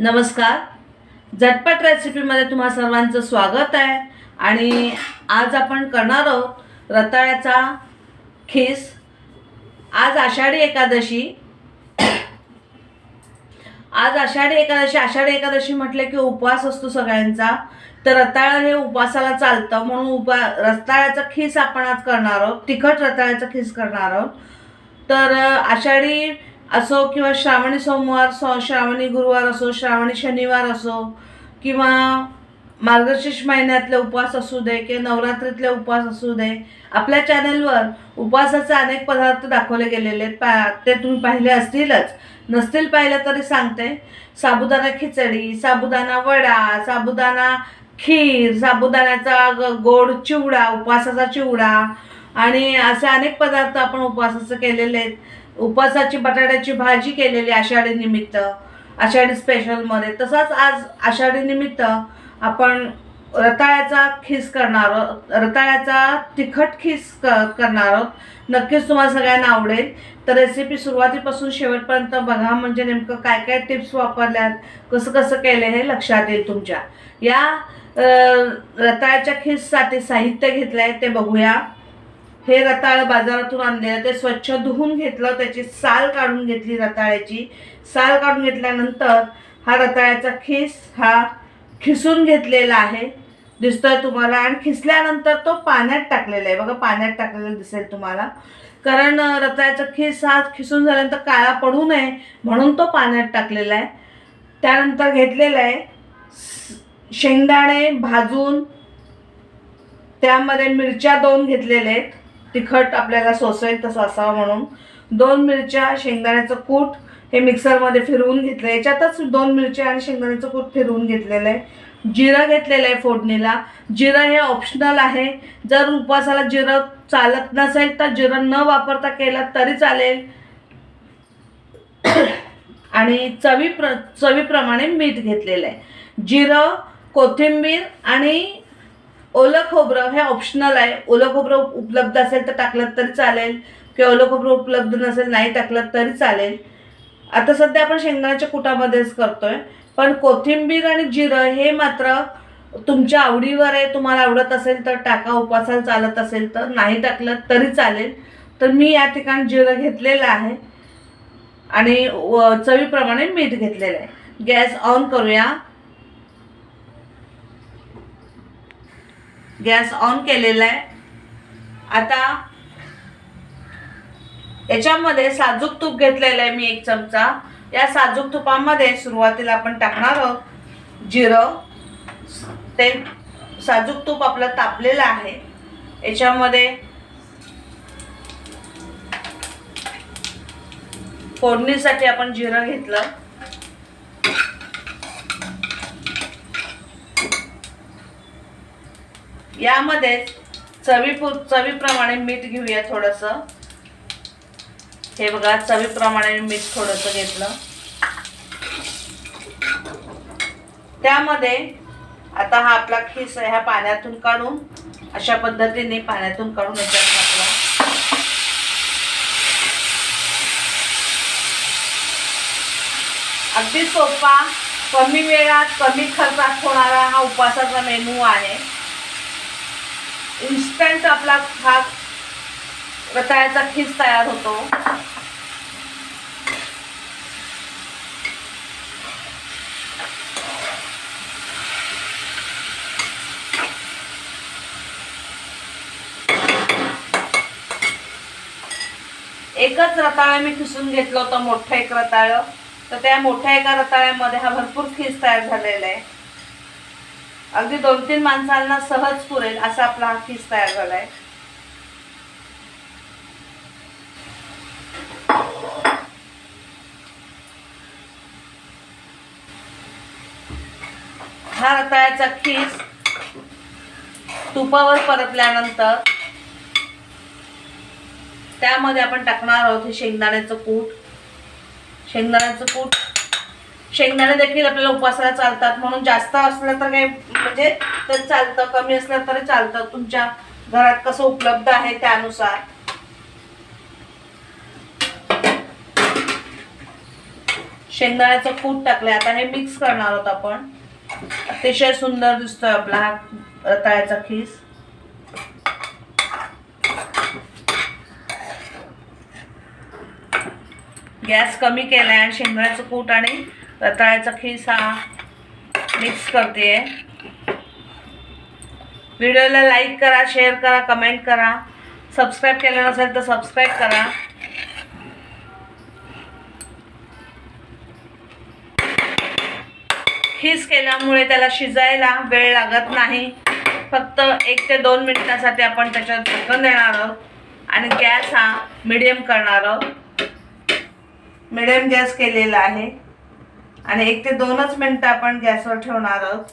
नमस्कार. झटपट रेसिपीमध्ये तुम्हा सर्वांचं स्वागत आहे. आणि आज आपण करणार आहोत रताळ्याचा खीस. आज आषाढी एकादशी. आज आषाढी एकादशी. आषाढी एकादशी म्हटले की उपवास असतो सगळ्यांचा. तर रताळं हे उपवासाला चालतं. म्हणून उपा रताळ्याचा खीस आपण आज करणार आहोत. तिखट रताळ्याचा खीस करणार आहोत. तर आषाढी असो किंवा श्रावणी सोमवार सो श्रावणी गुरुवार असो श्रावणी शनिवार असो किंवा मार्गशीर्ष महिन्यातले उपवास असू दे किंवा नवरात्रीतले उपवास असू दे आपल्या चॅनेलवर उपवासाचे अनेक पदार्थ दाखवले गेलेले आहेत. पा ते तुम्ही पाहिले असतीलच. नसतील पाहिले तरी सांगते. साबुदाणा खिचडी साबुदाणा वडा साबुदाणा खीर साबुदाण्याचा ग- गोड चिवडा उपवासाचा चिवडा आणि असे अनेक पदार्थ आपण उपवासाचे केलेले आहेत. उपवासाची बटाट्याची भाजी केलेली आषाढी निमित्त आषाढी स्पेशलमध्ये तसाच आज आषाढी निमित्त आपण रताळ्याचा खीस करणार आहोत. रताळ्याचा तिखट खीस क करणार आहोत. नक्कीच तुम्हाला सगळ्यांना आवडेल. तर रेसिपी सुरुवातीपासून शेवटपर्यंत बघा म्हणजे नेमकं काय काय टिप्स वापरल्यात कसं कसं केलं हे लक्षात येईल तुमच्या. या रताळ्याच्या खीससाठी साहित्य घेतलं आहे ते बघूया. हे रताळ बाजारातून आणलेलं ते स्वच्छ धुवून घेतलं त्याची साल काढून घेतली रताळ्याची. साल काढून घेतल्यानंतर हा रताळ्याचा खीस हा खिसून घेतलेला आहे. दिसतोय तुम्हाला आणि खिसल्यानंतर तो पाण्यात टाकलेला आहे. बघा पाण्यात टाकलेला दिसेल तुम्हाला. कारण रताळ्याचा खीस हा खिसून झाल्यानंतर काळा पडू नये म्हणून तो पाण्यात टाकलेला आहे. त्यानंतर घेतलेला आहे शेंगदाणे भाजून त्यामध्ये मिरच्या दोन घेतलेल्या आहेत. तिखट आपल्याला सोसेल तसं असावं म्हणून. दोन मिरच्या शेंगदाण्याचं कूट हे मिक्सरमध्ये फिरवून घेतलं याच्यातच दोन मिरच्या आणि शेंगदाण्याचं कूट फिरवून घेतलेलं आहे. जिरं घेतलेलं आहे फोडणीला. जिरं हे ऑप्शनल आहे. जर उपवासाला जिरं चालत नसेल तर जिरं न वापरता केलं तरी चालेल. आणि चवी प्र चवीप्रमाणे मीठ घेतलेलं आहे. जिरं कोथिंबीर आणि ओलं खोबरं हे ऑप्शनल आहे. ओलं खोबरं उपलब्ध असेल तर टाकलं तरी चालेल. किंवा ओलं खोबरं उपलब्ध नसेल नाही टाकलं तरी चालेल. आता सध्या आपण शेंगदाण्याच्या कुटामध्येच करतोय. पण कोथिंबीर आणि जिरं हे मात्र तुमच्या आवडीवर आहे. तुम्हाला आवडत असेल तर टाका. उपासाला चालत असेल तर नाही टाकलं तरी चालेल. तर मी या ठिकाणी जिरं घेतलेलं आहे. आणि व- चवीप्रमाणे मीठ घेतलेलं आहे. गॅस ऑन करूया. गॅस ऑन केलेला आहे. आता याच्यामध्ये साजूक तूप घेतलेलं आहे मी एक चमचा. या साजूक तुपामध्ये सुरुवातीला आपण टाकणार आहोत जिरं. ते साजूक तूप आपलं तापलेलं आहे. याच्यामध्ये फोडणीसाठी आपण जिरं घेतलं. यामध्येच चवीपू चवीप्रमाणे मीठ घेऊया थोडंसं. हे बघा चवीप्रमाणे मीठ थोडंसं घेतलं. त्यामध्ये आता हा आपला खीस ह्या पाण्यातून काढून अशा पद्धतीने पाण्यातून काढून याच्यात टाकला. अगदी सोपा कमी वेळात कमी खर्चात होणारा हा उपवासाचा मेनू आहे. इन्स्टंट आपला हा रताळ्याचा खीस तयार होतो. एकच रताळा मी खिसून घेतलं होतं मोठं एक रताळं. तर त्या मोठ्या एका रताळ्यामध्ये हा भरपूर खीस तयार झालेला आहे. अगदी दोन तीन माणसांना सहज पुरेल असा आपला हा खीस तयार झालाय. हा रताळ्याचा खीस तुपावर परतल्यानंतर त्यामध्ये आपण टाकणार आहोत हे शेंगदाण्याचं कूट. शेंगदाण्याचं कूट शेंगदाणे देखील आपल्याला उपवासाला चालतात. म्हणून जास्त असलं तर काही म्हणजे तर चालतं कमी असलं तरी चालतं. तुमच्या घरात कसं उपलब्ध आहे त्यानुसार. शेंगदाण्याचं कूट टाकलंय. आता हे मिक्स करणार आहोत आपण. अतिशय सुंदर दिसतोय आपला हा रताळ्याचा खीस. गॅस कमी केलाय आणि शेंगदाण्याचं कूट आणि रताळ्याचा खिसा हा मिक्स करते व्हिडिओला लाईक करा शेअर करा कमेंट करा. सबस्क्राईब केलं नसेल तर सबस्क्राईब करा. खीस केल्यामुळे त्याला शिजायला वेळ लागत नाही. फक्त एक ते दोन मिनिटासाठी आपण त्याच्यात झाकण देणार आहोत. आणि गॅस हा मिडियम करणार आहोत. मिडियम गॅस केलेला आहे. आणि एक ते दोनच मिनटं आपण गॅसवर ठेवणार आहोत.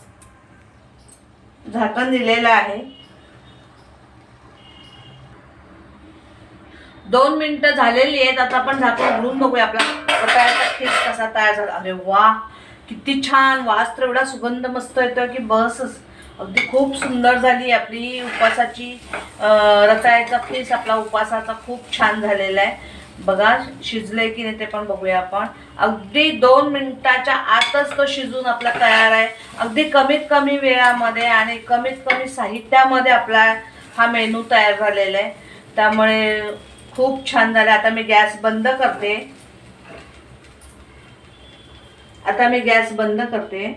झाकण दिलेलं आहे. दोन मिनटं झालेली आहेत. आता आपण झाकण उघडून बघूया. आपला रताळ्याचा खीस कसा तयार झाला. अरे वा! किती छान! वास तर एवढा सुगंध मस्त येतो की बसच. अगदी खूप सुंदर झाली आपली उपासाची अं, रताळ्याचा खीस आपला उपासाचा खूप छान झालेला आहे. बघा शिजले की नाही ते पण बघूया आपण. अगदी दोन मिनिटाच्या आतच तो शिजून आपला तयार आहे. अगदी कमीत कमी वेळामध्ये आणि कमीत कमी साहित्यामध्ये आपला हा मेनू तयार झालेला आहे. त्यामुळे खूप छान झालं. आता मी गॅस बंद करते. आता मी गॅस बंद करते.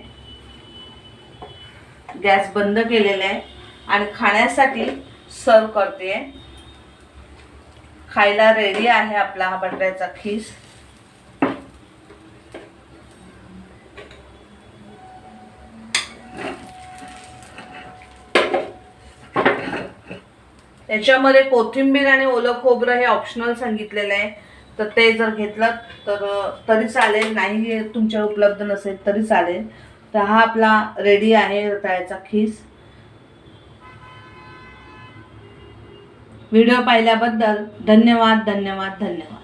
गॅस बंद केलेला आहे. आणि खाण्यासाठी सर्व करते. खायला रेडी आहे आपला हा बटाट्याचा खीस. त्याच्यामध्ये कोथिंबीर आणि ओलं खोबरं हे ऑप्शनल सांगितलेलं आहे. तर ते जर घेतलं तर तरी चालेल. नाही तुमच्या उपलब्ध नसेल तरी चालेल. तर हा आपला रेडी आहे रताळ्याचा खीस. व्हिडिओ पाहिल्याबद्दल धन्यवाद धन्यवाद धन्यवाद.